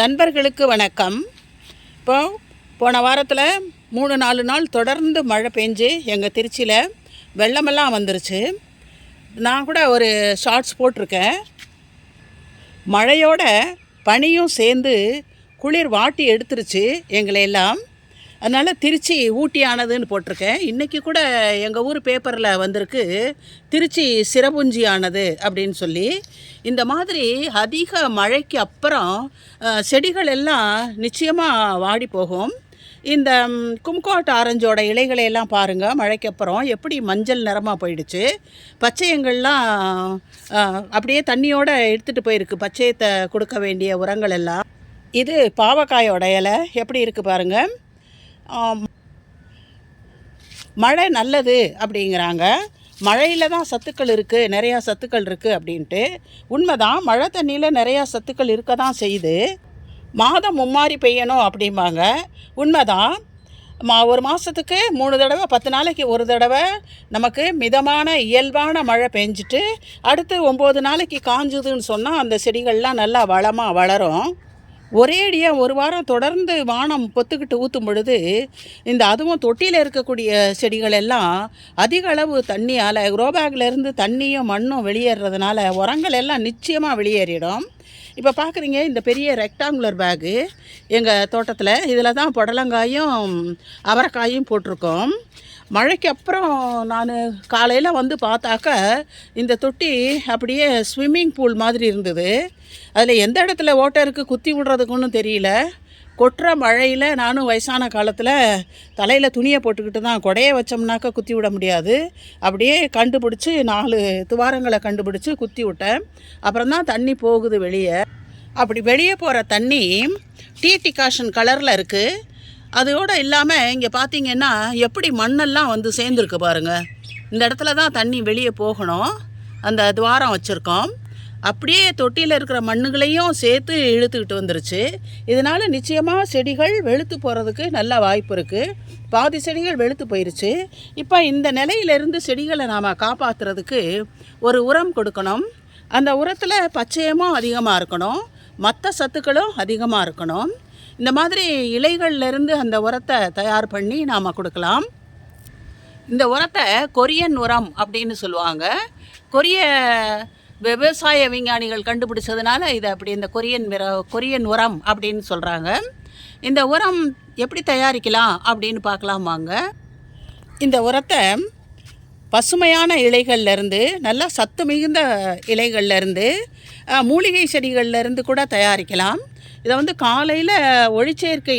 நண்பர்களுக்கு வணக்கம். இப்போ போன வாரத்தில் மூணு நாலு நாள் தொடர்ந்து மழை பெஞ்சு எங்கள் திருச்சியில் வெள்ளமெல்லாம் வந்துருச்சு. நான் கூட ஒரு ஷார்ட்ஸ் போட்டிருக்கேன். மழையோட பனியும் சேர்ந்து குளிர் வாட்டி எடுத்துருச்சு எங்களை எல்லாம். அதனால் திருச்சி ஊட்டி ஆனதுன்னு போட்டிருக்கேன். இன்றைக்கி கூட எங்கள் ஊர் பேப்பரில் வந்திருக்கு திருச்சி சிறபுஞ்சி ஆனது அப்படின்னு சொல்லி. இந்த மாதிரி அதிக மழைக்கு அப்புறம் செடிகள் எல்லாம் நிச்சயமாக வாடி போகும். இந்த கும்கோட் ஆரஞ்சோட இலைகளை எல்லாம் பாருங்கள் மழைக்கு அப்புறம் எப்படி மஞ்சள் நிறமாக போயிடுச்சு. பச்சையங்கள்லாம் அப்படியே தண்ணியோடு எடுத்துகிட்டு போயிருக்கு பச்சையத்தை கொடுக்க வேண்டிய உரங்கள் எல்லாம். இது பாவக்காயோட இலை எப்படி இருக்குது பாருங்கள் மழை நல்லது அப்படிங்கிறாங்க. மழையில் தான் சத்துக்கள் இருக்குது நிறையா சத்துக்கள் இருக்குது அப்படின்ட்டு. உண்மைதான் மழை தண்ணியில் நிறையா சத்துக்கள் இருக்க தான் செய்யுது. மாதம் மும்மாரி பெய்யணும் அப்படிம்பாங்க. உண்மைதான். மா ஒரு மாதத்துக்கு மூணு தடவை பத்து நாளைக்கு ஒரு தடவை நமக்கு மிதமான இயல்பான மழை பெஞ்சிட்டு அடுத்து ஒம்பது நாளைக்கு காஞ்சுதுன்னு சொன்னால் அந்த செடிகள்லாம் நல்லா வளமாக வளரும். ஒரேடியாக ஒரு வாரம் தொடர்ந்து வானம் பொத்துக்கிட்டு ஊற்றும் பொழுது இந்த அதுவும் தொட்டியில் இருக்கக்கூடிய செடிகள் எல்லாம் அதிக அளவு தண்ணியால் குரோபேக்லேருந்து தண்ணியும் மண்ணும் வெளியேறதுனால உரங்கள் எல்லாம் நிச்சயமாக வெளியேறிடும். இப்போ பார்க்குறீங்க இந்த பெரிய ரெக்டாங்குலர் பேகு எங்கள் தோட்டத்தில். இதில் தான் புடலங்காயும் அவரைக்காயும் போட்டிருக்கோம். மழைக்கு அப்புறம் நான் காலையில் வந்து பார்த்தாக்க இந்த தொட்டி அப்படியே ஸ்விம்மிங் பூல் மாதிரி இருந்தது. அதில் எந்த இடத்துல ஓட்டருக்கு குத்தி விடுறதுக்குன்னு தெரியல. கொட்டுற மழையில் நானும் வயசான காலத்தில் தலையில் துணியை போட்டுக்கிட்டு தான் கொடையை வச்சோம்னாக்கா குத்தி விட முடியாது. அப்படியே கண்டுபிடிச்சி நாலு துவாரங்களை கண்டுபிடிச்சி குத்தி விட்டேன். அப்புறம் தான் தண்ணி போகுது வெளியே. அப்படி வெளியே போகிற தண்ணி டீ டிகாஷன் கலரில் இருக்குது அதோடு இல்லாமல் இங்கே பார்த்தீங்கன்னா எப்படி மண்ணெல்லாம் வந்து சேர்ந்துருக்கு பாருங்கள் இந்த இடத்துல தான் தண்ணி வெளியே போகணும். அந்த துவாரம் வச்சுருக்கோம். அப்படியே தொட்டியில் இருக்கிற மண்ணுகளையும் சேர்த்து இழுத்துக்கிட்டு வந்துருச்சு. இதனால் நிச்சயமாக செடிகள் வெளுத்து போகிறதுக்கு நல்ல வாய்ப்பு இருக்குது பாதி செடிகள் வெளுத்து போயிருச்சு. இப்போ இந்த நிலையிலிருந்து செடிகளை நாம் காப்பாற்றுறதுக்கு ஒரு உரம் கொடுக்கணும். அந்த உரத்தில் பச்சையமும் அதிகமாக இருக்கணும். மற்ற சத்துக்களும் அதிகமாக இருக்கணும். இந்த மாதிரி இலைகள்லேருந்து அந்த உரத்தை தயார் பண்ணி நாம் கொடுக்கலாம். இந்த உரத்தை கொரியன் உரம் அப்படின்னு சொல்லுவாங்க. கொரிய விவசாய விஞ்ஞானிகள் கண்டுபிடிச்சதுனால இதை அப்படி இந்த கொரியன் விர கொரியன் உரம் அப்படின்னு சொல்கிறாங்க இந்த உரம் எப்படி தயாரிக்கலாம் அப்படின்னு பார்க்கலாம் வாங்க. இந்த உரத்தை பசுமையான இலைகள்லேருந்து நல்லா சத்து மிகுந்த இலைகள்லேருந்து மூலிகை செடிகள்லேருந்து கூட தயாரிக்கலாம். இதை வந்து காலையில் ஒளிச்சேர்க்கை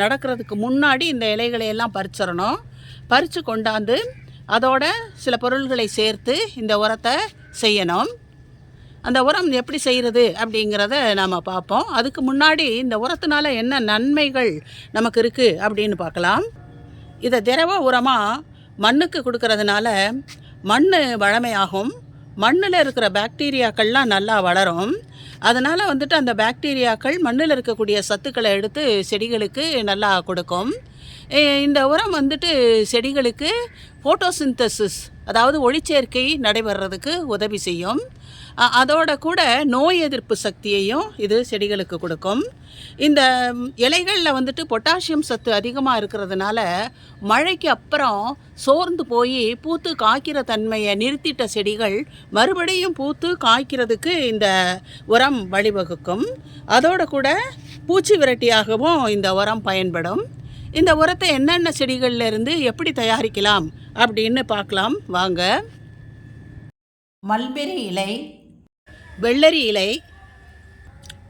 நடக்கிறதுக்கு முன்னாடி இந்த இலைகளை எல்லாம் பறிச்சிடணும். பறித்து கொண்டாந்து அதோட சில பொருள்களை சேர்த்து இந்த உரத்தை செய்யணும். அந்த உரம் எப்படி செய்கிறது அப்படிங்கிறத நாம் பார்ப்போம். அதுக்கு முன்னாடி இந்த உரத்தினால என்ன நன்மைகள் நமக்கு இருக்குது அப்படின்னு பார்க்கலாம். இதை திரவ உரமாக மண்ணுக்கு கொடுக்கறதுனால மண் வளமையாகும் மண்ணில் இருக்கிற பாக்டீரியாக்கள்லாம் நல்லா வளரும். அதனால் வந்துட்டு அந்த பாக்டீரியாக்கள் மண்ணில் இருக்கக்கூடிய சத்துக்களை எடுத்து செடிகளுக்கு நல்லா கொடுக்கும். இந்த உரம் வந்துட்டு செடிகளுக்கு ஃபோட்டோசிந்தசிஸ் அதாவது ஒளிச்சேர்க்கை நடைபெறதுக்கு உதவி செய்யும். அதோட கூட நோய் எதிர்ப்பு சக்தியையும் இது செடிகளுக்கு கொடுக்கும். இந்த இலைகளில் வந்துட்டு பொட்டாசியம் சத்து அதிகமாக இருக்கிறதுனால மழைக்கு அப்புறம் சோர்ந்து போய் பூத்து காய்க்கிற தன்மையை நிறுத்திட்ட செடிகள் மறுபடியும் பூத்து காய்க்கிறதுக்கு இந்த உரம் வழிவகுக்கும். அதோட கூட பூச்சி விரட்டியாகவும் இந்த உரம் பயன்படும். இந்த உரத்தை என்னென்ன செடிகள்ல இருந்து எப்படி தயாரிக்கலாம் அப்படின்னு பார்க்கலாம். வாங்க. மல்பெரி இலை வெள்ளரி இலை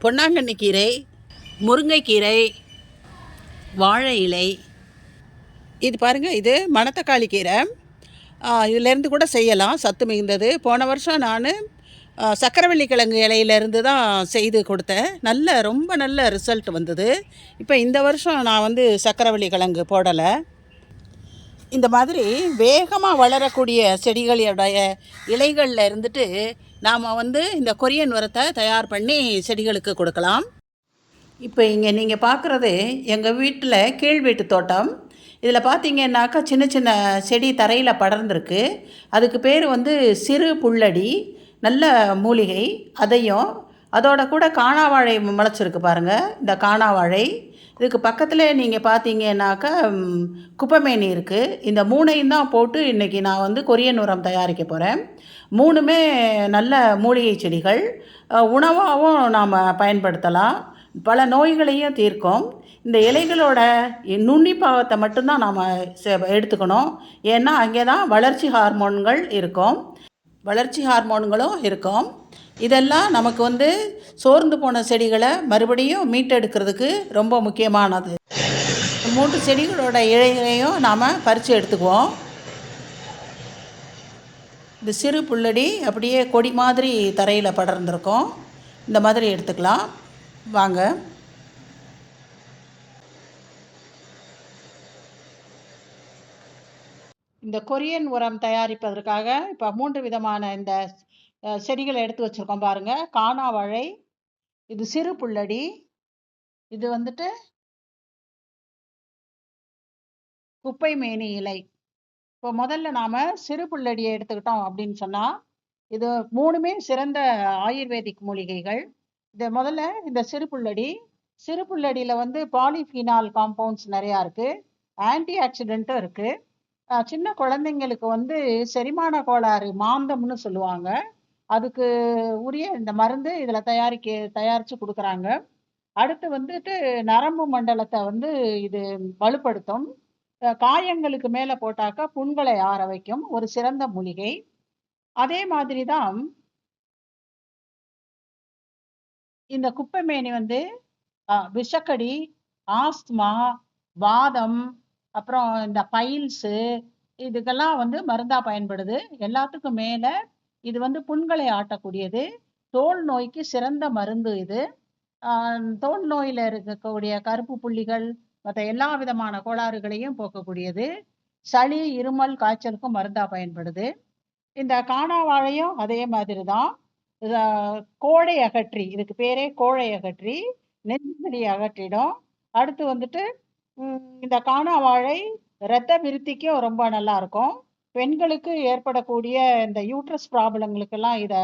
பொன்னாங்கண்ணி கீரை முருங்கைக்கீரை வாழை இலை. இது பாருங்கள் இது மணத்தக்காளி கீரை. இதிலேருந்து கூட செய்யலாம். சத்து மிகுந்தது. போன வருஷம் நான் சக்கரவள்ளி கிழங்கு இலையிலேருந்து தான் செய்து கொடுத்தேன். நல்ல ரொம்ப நல்ல ரிசல்ட் வந்தது. இப்போ இந்த வருஷம் நான் வந்து சக்கரவள்ளி கிழங்கு போடலை. இந்த மாதிரி வேகமாக வளரக்கூடிய செடிகளுடைய இலைகளில் இருந்துட்டு நாம் வந்து இந்த கொரியன் உரத்தை தயார் பண்ணி செடிகளுக்கு கொடுக்கலாம். இப்போ இங்கே நீங்கள் பார்க்குறது எங்கள் வீட்டில் கீழ் வீட்டு தோட்டம். இதில் பார்த்தீங்கன்னாக்கா சின்ன சின்ன செடி தரையில் படர்ந்துருக்கு. அதுக்கு பேர் வந்து சிறு புல்லடி நல்ல மூலிகை அதையும் அதோட கூட காணாவாழை முளைச்சிருக்கு பாருங்கள் இந்த காணாவாழை இதுக்கு பக்கத்தில் நீங்கள் பார்த்தீங்கன்னாக்கா குப்பைமேனி இருக்குது இந்த மூணையும் தான் போட்டு இன்றைக்கி நான் வந்து கொரியன் உரம் தயாரிக்க போகிறேன் மூணுமே நல்ல மூலிகை செடிகள். உணவாகவும் நாம் பயன்படுத்தலாம். பல நோய்களையும் தீர்க்கும். இந்த இலைகளோட நுண்ணி பாகத்தை மட்டும்தான் நாம் எடுத்துக்கணும். ஏன்னா அங்கே தான் வளர்ச்சி ஹார்மோன்கள் இருக்கும். வளர்ச்சி ஹார்மோன்களும் இருக்கும். இதெல்லாம் நமக்கு வந்து சோர்ந்து போன செடிகளை மறுபடியும் மீட்டெடுக்கிறதுக்கு ரொம்ப முக்கியமானது. மூன்று செடிகளோட இழைகளையும் நாம் பறித்து எடுத்துக்குவோம். இந்த சிறு புல்லடி அப்படியே கொடி மாதிரி தரையில் படர்ந்துருக்கோம். இந்த மாதிரி எடுத்துக்கலாம். வாங்க. இந்த கொரியன் உரம் தயாரிப்பதற்காக இப்போ மூன்று விதமான இந்த செடிகளை எடுத்து வச்சுருக்கோம் பாருங்கள் காணாவழை இது சிறு புல்லடி இது வந்துட்டு குப்பை மேனி இலை. இப்போ முதல்ல நாம் சிறு புல்லடியை எடுத்துக்கிட்டோம் அப்படின்னு சொன்னால் இது மூணுமே சிறந்த ஆயுர்வேதிக் மூலிகைகள். இதை முதல்ல இந்த சிறு புல்லடி சிறு புல்லடியில் வந்து பாலிஃபினால் காம்பவுண்ட்ஸ் நிறையா இருக்குது ஆன்டி ஆக்சிடென்ட்டும் இருக்குது சின்ன குழந்தைங்களுக்கு வந்து செரிமான கோளாறு மாந்தம்னு சொல்லுவாங்க. அதுக்கு உரிய இந்த மருந்து இதில் தயாரிக்க தயாரித்து கொடுக்குறாங்க. அடுத்து வந்துட்டு நரம்பு மண்டலத்தை வந்து இது வலுப்படுத்தும். காயங்களுக்கு மேலே போட்டாக்கா புண்களை ஆற வைக்கும் ஒரு சிறந்த மூலிகை. அதே மாதிரி தான் இந்த குப்பைமேனி வந்து அஹ், விஷக்கடி ஆஸ்துமா வாதம் அப்புறம் இந்த பைல்ஸு இதுக்கெல்லாம் வந்து மருந்தாக பயன்படுது. எல்லாத்துக்கும் மேலே இது வந்து புண்களை ஆட்டக்கூடியது. தோல் நோய்க்கு சிறந்த மருந்து இது. தோல் நோயில் இருக்கக்கூடிய கருப்பு புள்ளிகள் மற்ற எல்லா விதமான கோளாறுகளையும் போக்கக்கூடியது. சளி இருமல் காய்ச்சலுக்கும் மருந்தாக பயன்படுது. இந்த காணாவாழையும் அதே மாதிரி தான் கோழை அகற்றி இதுக்கு பேரே கோழை அகற்றி நெஞ்சுசளி அகற்றிடும். அடுத்து வந்துட்டு இந்த இந்த காணாவாழை இரத்த விருத்திக்கும் ரொம்ப நல்லா இருக்கும் பெண்களுக்கு ஏற்படக்கூடிய இந்த யூட்ரஸ் ப்ராப்ளங்களுக்கெல்லாம் இதை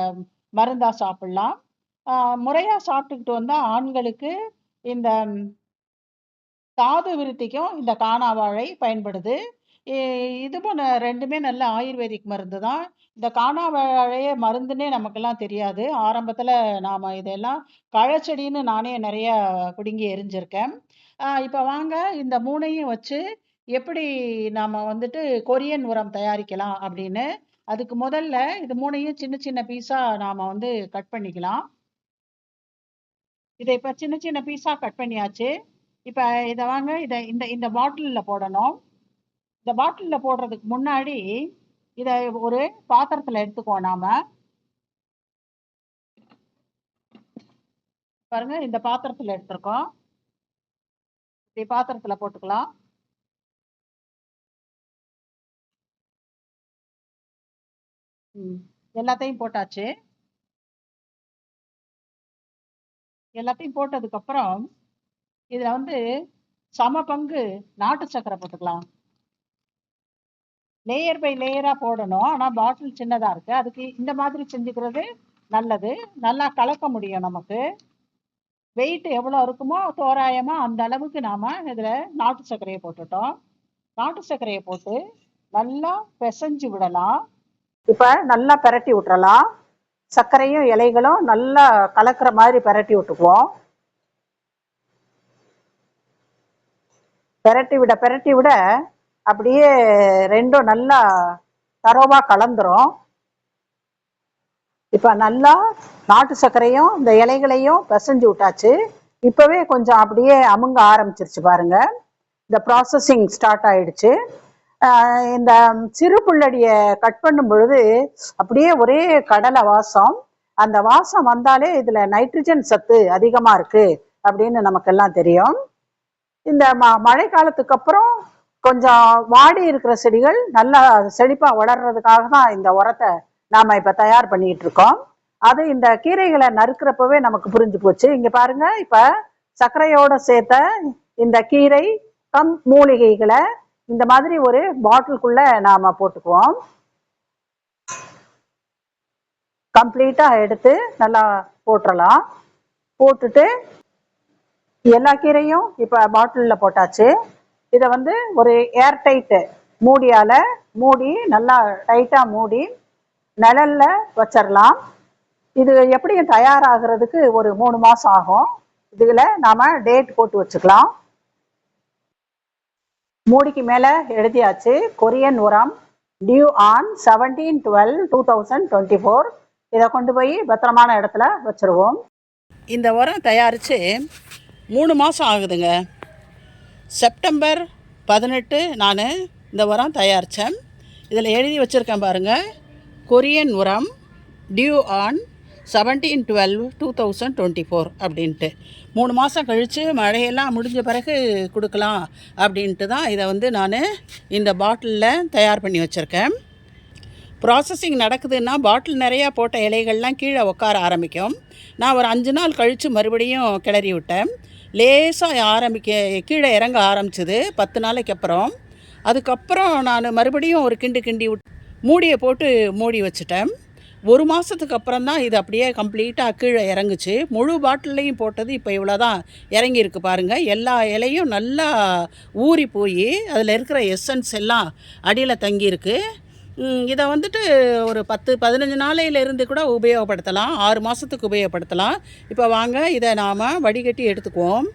மருந்தாக சாப்பிட்லாம். முறையாக சாப்பிட்டுக்கிட்டு வந்தால் ஆண்களுக்கு இந்த தாது விருத்திக்கும் இந்த காணா வாழை பயன்படுது. இது போன ரெண்டுமே நல்ல ஆயுர்வேதிக் மருந்து தான். இந்த காணாவாழைய மருந்துன்னே நமக்கெல்லாம் தெரியாது. ஆரம்பத்தில் நாம் இதெல்லாம் கழச்செடின்னு நானே நிறைய பிடுங்கி எரிஞ்சிருக்கேன். இப்போ வாங்க. இந்த மூணையும் வச்சு எப்படி நாம் வந்துட்டு கொரியன் உரம் தயாரிக்கலாம் அப்படின்னு. அதுக்கு முதல்ல இது மூணையும் சின்ன சின்ன பீஸாக நாம் வந்து கட் பண்ணிக்கலாம். இதை இப்போ சின்ன சின்ன பீஸாக கட் பண்ணியாச்சு. இப்போ இதை வாங்க இதை இந்த இந்த பாட்டிலில் போடணும். இந்த பாட்டிலில் போடுறதுக்கு முன்னாடி இதை ஒரு பாத்திரத்தில் எடுத்துக்குவோம் நாம். பாருங்கள் இந்த பாத்திரத்தில் எடுத்துருக்கோம். இதை பாத்திரத்தில் போட்டுக்கலாம். எல்லாத்தையும் போட்டாச்சு. எல்லாத்தையும் போட்டதுக்கப்புறம் இதில் வந்து சம பங்கு நாட்டு சக்கரை போட்டுக்கலாம். லேயர் பை லேயராக போடணும். ஆனால் பாட்டில் சின்னதாக இருக்குது அதுக்கு இந்த மாதிரி செஞ்சுக்கிறது நல்லது. நல்லா கலக்க முடியும் நமக்கு. வெயிட் எவ்வளோ இருக்குமோ தோராயமாக அந்த அளவுக்கு நாம் இதில் நாட்டு சர்க்கரையை போட்டுட்டோம். நாட்டு சர்க்கரையை போட்டு நல்லா பிசைஞ்சு விடலாம். இப்போ நல்லா பெரட்டி விட்டுறலாம். சர்க்கரையும் இலைகளும் நல்லா கலக்கிற மாதிரி பெரட்டி விட்டுக்குவோம். பெரட்டி விட பெரட்டி விட அப்படியே ரெண்டும் நல்லா தரோவாக கலந்துரும். இப்போ நல்லா நாட்டு சர்க்கரையும் இந்த இலைகளையும் பிசைஞ்சு விட்டாச்சு. இப்போவே கொஞ்சம் அப்படியே அமுங்க ஆரம்பிச்சிருச்சு பாருங்க. இந்த ப்ராசஸிங் ஸ்டார்ட் ஆயிடுச்சு. இந்த சிறு புள்ளடியை கட் பண்ணும் பொழுது அப்படியே ஒரே கடலை வாசம். அந்த வாசம் வந்தாலே இதில் நைட்ரஜன் சத்து அதிகமாக இருக்குது அப்படின்னு நமக்கெல்லாம் தெரியும். இந்த ம மழை காலத்துக்கு அப்புறம் கொஞ்சம் வாடி இருக்கிற செடிகள் நல்லா செழிப்பாக வளர்றதுக்காக தான் இந்த உரத்தை நாம் இப்போ தயார் பண்ணிட்டு இருக்கோம் அது இந்த கீரைகளை நறுக்கிறப்பவே நமக்கு புரிஞ்சு போச்சு. இங்கே பாருங்க இப்போ சர்க்கரையோட சேர்த்த இந்த கீரை கம் மூலிகைகளை இந்த மாதிரி ஒரு பாட்டிலுக்குள்ள நாம போட்டுக்குவோம். கம்ப்ளீட்டாக எடுத்து நல்லா போட்டுறலாம். போட்டுட்டு எல்லா கீரையும் இப்போ பாட்டிலில் போட்டாச்சு. இதை வந்து ஒரு ஏர்டைட்டு மூடியால் மூடி நல்லா டைட்டாக மூடி நிழல்ல வச்சிடலாம் இது எப்படியும் தயாராகிறதுக்கு ஒரு மூணு மாதம் ஆகும். இதில் நாம் டேட் போட்டு வச்சுக்கலாம். மூடிக்கு மேலே எழுதியாச்சு கொரியன் உரம் due on seventeen twelve two thousand twenty four இதை கொண்டு போய் பத்திரமான இடத்துல வச்சுருவோம். இந்த உரம் தயாரித்து மூணு மாதம் ஆகுதுங்க. செப்டம்பர் பதினெட்டு நான் இந்த உரம் தயாரித்தேன் இதில் எழுதி வச்சுருக்கேன் பாருங்கள் கொரியன் உரம் due on seventeen twelve two thousand twenty four அப்படின்ட்டு. மூணு மாதம் கழித்து மழையெல்லாம் முடிஞ்ச பிறகு கொடுக்கலாம் அப்படின்ட்டு தான் இதை வந்து நான் இந்த பாட்டிலில் தயார் பண்ணி வச்சுருக்கேன். ப்ராசஸிங் நடக்குதுன்னா பாட்டில் நிறையா போட்ட இலைகள்லாம் கீழே உட்கார ஆரம்பிக்கும். நான் ஒரு அஞ்சு நாள் கழித்து மறுபடியும் கிளறி விட்டேன். லேசாக ஆரம்பிக்க கீழே இறங்க ஆரம்பிச்சது பத்து நாளைக்கு அப்புறம். அதுக்கப்புறம் நான் மறுபடியும் ஒரு கிண்டு கிண்டி விட் மூடியை போட்டு மூடி வச்சுட்டேன். ஒரு மாதத்துக்கு அப்புறம் தான் இது அப்படியே கம்ப்ளீட்டாக கீழே இறங்குச்சு. முழு பாட்டில்லையும் போட்டது இப்போ இவ்வளோ தான் இறங்கியிருக்கு பாருங்கள் எல்லா இலையும் நல்லா ஊறி போய் அதில் இருக்கிற எசன்ஸ் எல்லாம் அடியில் தங்கியிருக்கு. இதை வந்துட்டு ஒரு பத்து பதினஞ்சு நாளையிலேருந்து கூட உபயோகப்படுத்தலாம். ஆறு மாதத்துக்கு உபயோகப்படுத்தலாம். இப்போ வாங்க இதை நாம் வடிகட்டி எடுத்துக்குவோம்.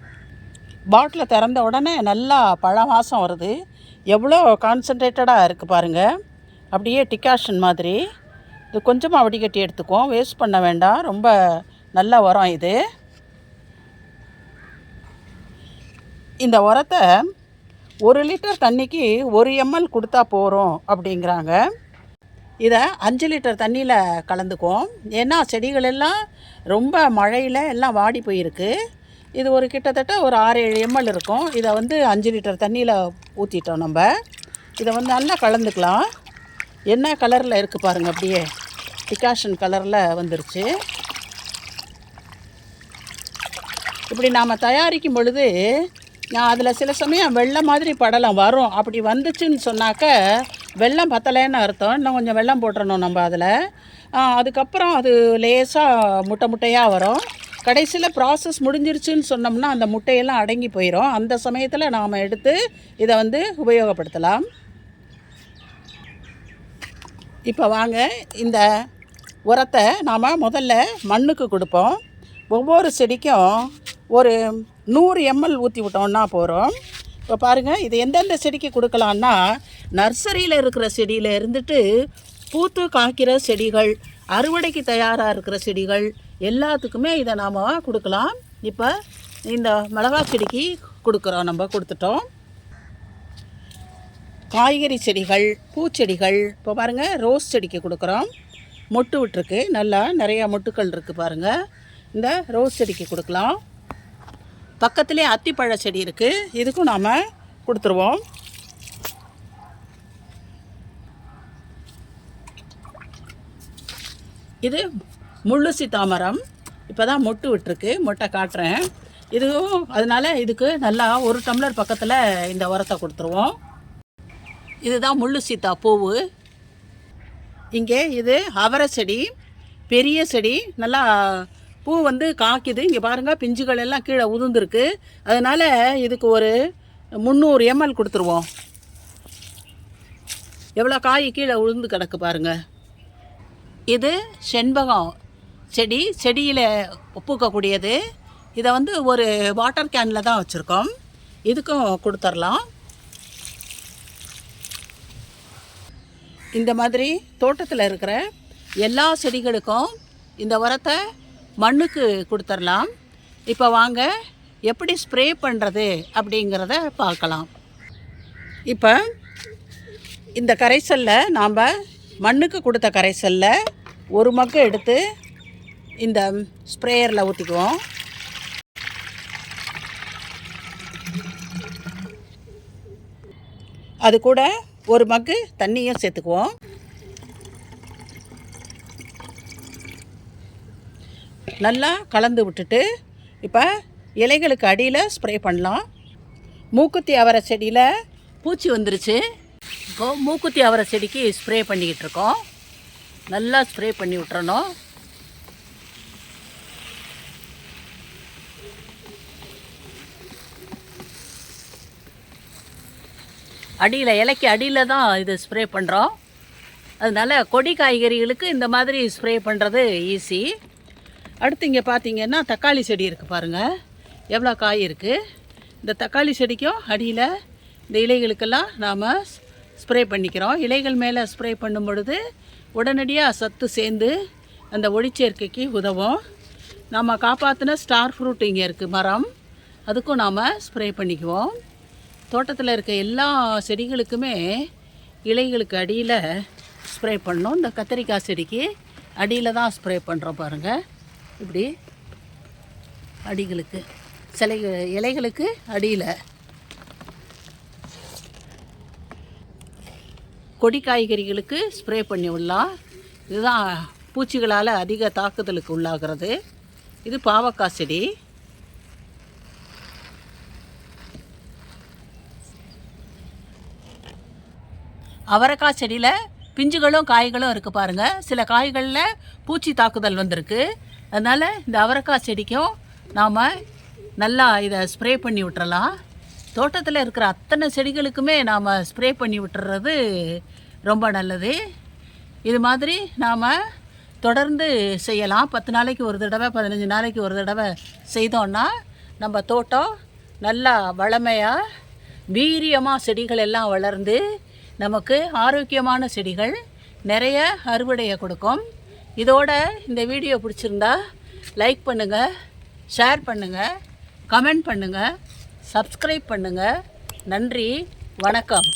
பாட்டிலை திறந்த உடனே நல்லா பழ வாசம் வருது. எவ்வளோ கான்சன்ட்ரேட்டடாக இருக்குது பாருங்கள் அப்படியே டிகாஷன் மாதிரி. இது கொஞ்சமாக வடிகட்டி எடுத்துக்குவோம். வேஸ்ட் பண்ண வேண்டாம். ரொம்ப நல்ல உரம் இது. இந்த உரத்தை ஒரு லிட்டர் தண்ணிக்கு ஒரு எம்எல் கொடுத்தா போகிறோம் அப்படிங்கிறாங்க. இதை அஞ்சு லிட்டர் தண்ணியில் கலந்துக்குவோம். ஏன்னா செடிகள் எல்லாம் ரொம்ப மழையில் எல்லாம் வாடி போயிருக்கு. இது ஒரு கிட்டத்தட்ட ஒரு ஆறு ஏழு எம்எல் இருக்கும். இதை வந்து அஞ்சு லிட்டர் தண்ணியில் ஊற்றிட்டோம் நம்ம. இதை வந்து நல்லா கலந்துக்கலாம். என்ன கலரில் இருக்குது பாருங்கள் அப்படியே? டிகாஷன் கலரில் வந்துருச்சு. இப்படி நாம் தயாரிக்கும் பொழுது நான் அதில் சில சமயம் வெள்ளம் மாதிரி படலம் வரும். அப்படி வந்துச்சுன்னு சொன்னாக்க வெள்ளம் பத்தலைன்னு அர்த்தம். இன்னும் கொஞ்சம் வெள்ளம் போட்டுறணும் நம்ம அதில். அதுக்கப்புறம் அது லேசாக முட்டை முட்டையாக வரும். கடைசியில் ப்ராசஸ் முடிஞ்சிருச்சுன்னு சொன்னோம்னா அந்த முட்டையெல்லாம் அடங்கி போயிடும் அந்த சமயத்தில் நாம் எடுத்து இதை வந்து உபயோகப்படுத்தலாம். இப்போ வாங்க இந்த உரத்தை நாம் முதல்ல மண்ணுக்கு கொடுப்போம். ஒவ்வொரு செடிக்கும் ஒரு நூறு எம்எல் ஊற்றி விட்டோம்னா போகிறோம் இப்போ பாருங்கள் இது எந்தெந்த செடிக்கு கொடுக்கலான்னா நர்சரியில் இருக்கிற செடியில் இருந்துட்டு பூத்து காய்க்கிற செடிகள் அறுவடைக்கு தயாராக இருக்கிற செடிகள் எல்லாத்துக்குமே இதை நாம் கொடுக்கலாம். இப்போ இந்த மிளகா செடிக்கு கொடுக்குறோம் நம்ம கொடுத்துட்டோம். காய்கறி செடிகள் பூச்செடிகள் இப்போ பாருங்கள் ரோஸ் செடிக்கு கொடுக்குறோம். மொட்டு விட்டுருக்கு. நல்லா நிறையா மொட்டுக்கள் இருக்குது பாருங்கள் இந்த ரோஸ் செடிக்கு கொடுக்கலாம். பக்கத்துலேயே அத்திப்பழ செடி இருக்குது இதுக்கும் நாம் கொடுத்துருவோம். இது முள்ளுசி தாமரம் இப்போ தான் மொட்டு விட்டுருக்கு. மொட்டை காட்டுறேன். இதுவும் அதனால் இதுக்கு நல்லா ஒரு டம்ளர் பக்கத்தில் இந்த உரத்தை கொடுத்துருவோம். இதுதான் முள்ளு சீத்தா பூவு. இங்கே இது அவரை செடி பெரிய செடி நல்லா பூ வந்து காய்க்குது. இங்கே பாருங்கள் பிஞ்சுகள் எல்லாம் கீழே உதிர்ந்துருக்கு. அதனால் இதுக்கு ஒரு முந்நூறு எம்எல் கொடுத்துருவோம். எவ்வளோ காய் கீழே உளுந்து கிடக்கு பாருங்கள் இது செண்பகம் செடி. செடியில் பூக்கக்கூடியது. இதை வந்து ஒரு வாட்டர் கேனில் தான் வச்சுருக்கோம். இதுக்கும் கொடுத்துர்லாம். இந்த மாதிரி தோட்டத்தில் இருக்கிற எல்லா செடிகளுக்கும் இந்த உரத்தை மண்ணுக்கு கொடுத்துர்லாம். இப்போ வாங்க எப்படி ஸ்ப்ரே பண்ணுறது அப்படிங்கிறத பார்க்கலாம். இப்போ இந்த கரைசலில் நாம் மண்ணுக்கு கொடுத்த கரைசலில் ஒரு மக்கு எடுத்து இந்த ஸ்ப்ரேயரில் ஊற்றிக்குவோம் அது கூட ஒரு மக்கு தண்ணியும் சேர்த்துக்குவோம். நல்லா கலந்து விட்டுட்டு இப்போ இலைகளுக்கு அடியில் ஸ்ப்ரே பண்ணலாம். மூக்குத்தி அவரை செடியில் பூச்சி வந்துருச்சு. இப்போது மூக்குத்தி அவரை செடிக்கு ஸ்ப்ரே பண்ணிக்கிட்டு இருக்கோம். நல்லா ஸ்ப்ரே பண்ணி விட்டுறணும். அடியில் இலைக்கு அடியில் தான் இது ஸ்ப்ரே பண்ணுறோம் அதனால் கொடி காய்கறிகளுக்கு இந்த மாதிரி ஸ்ப்ரே பண்ணுறது ஈஸி அடுத்து இங்கே பார்த்தீங்கன்னா தக்காளி செடி இருக்குது பாருங்கள் எவ்வளோ காய் இருக்குது இந்த தக்காளி செடிக்கும் அடியில் இந்த இலைகளுக்கெல்லாம் நாம் ஸ்ப்ரே பண்ணிக்கிறோம். இலைகள் மேலே ஸ்ப்ரே பண்ணும் பொழுது உடனடியாக சத்து சேர்ந்து அந்த ஒளிச்சேர்க்கைக்கு உதவும். நாம் காப்பாற்றின ஸ்டார் ஃப்ரூட் இங்கே இருக்குது மரம். அதுக்கும் நாம் ஸ்ப்ரே பண்ணிக்குவோம். தோட்டத்தில் இருக்க எல்லா செடிகளுக்குமே இலைகளுக்கு அடியில் ஸ்ப்ரே பண்ணோம் இந்த கத்திரிக்காய் செடிக்கு அடியில் தான் ஸ்ப்ரே பண்ணுறோம் பாருங்கள் இப்படி அடிகளுக்கு சிலை இலைகளுக்கு அடியில். கொடி காய்கறிகளுக்கு ஸ்ப்ரே பண்ணி விடலாம் இதுதான் பூச்சிகளால் அதிக தாக்குதலுக்கு உள்ளாகிறது. இது பாவக்காய் செடி. அவரைக்காய் செடியில் பிஞ்சுகளும் காய்களும் இருக்குது பாருங்கள் சில காய்களில் பூச்சி தாக்குதல் வந்திருக்கு. அதனால் இந்த அவரைக்காய் செடிக்கும் நாம் நல்லா இதை ஸ்ப்ரே பண்ணி விட்டுறலாம். தோட்டத்தில் இருக்கிற அத்தனை செடிகளுக்குமே நாம் ஸ்ப்ரே பண்ணி விட்டுறது ரொம்ப நல்லது. இது மாதிரி நாம் தொடர்ந்து செய்யலாம். பத்து நாளைக்கு ஒரு தடவை பதினஞ்சு நாளைக்கு ஒரு தடவை செய்தோன்னா நம்ம தோட்டம் நல்லா வளமையாக வீரியமாக செடிகள் எல்லாம் வளர்ந்து நமக்கு ஆரோக்கியமான செடிகள் நிறைய அறுவடையை கொடுக்கும். இதோட இந்த வீடியோ பிடிச்சிருந்தா லைக் பண்ணுங்கள் ஷேர் பண்ணுங்கள் கமெண்ட் பண்ணுங்கள் சப்ஸ்கிரைப் பண்ணுங்கள் நன்றி வணக்கம்.